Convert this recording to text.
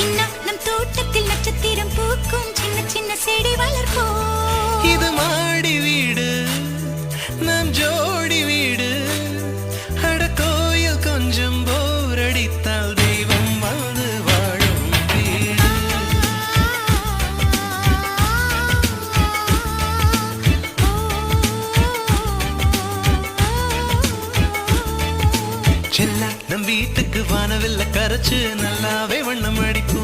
சின்ன நம் தோட்டத்தில் நட்சத்திரம் பூக்கும். சின்ன சின்ன செடி வளர்ப்போம். செல்ல நம் வீட்டுக்கு வானவில்ல கரைச்சு. நல்லாவே வண்ணம் அடிப்போம்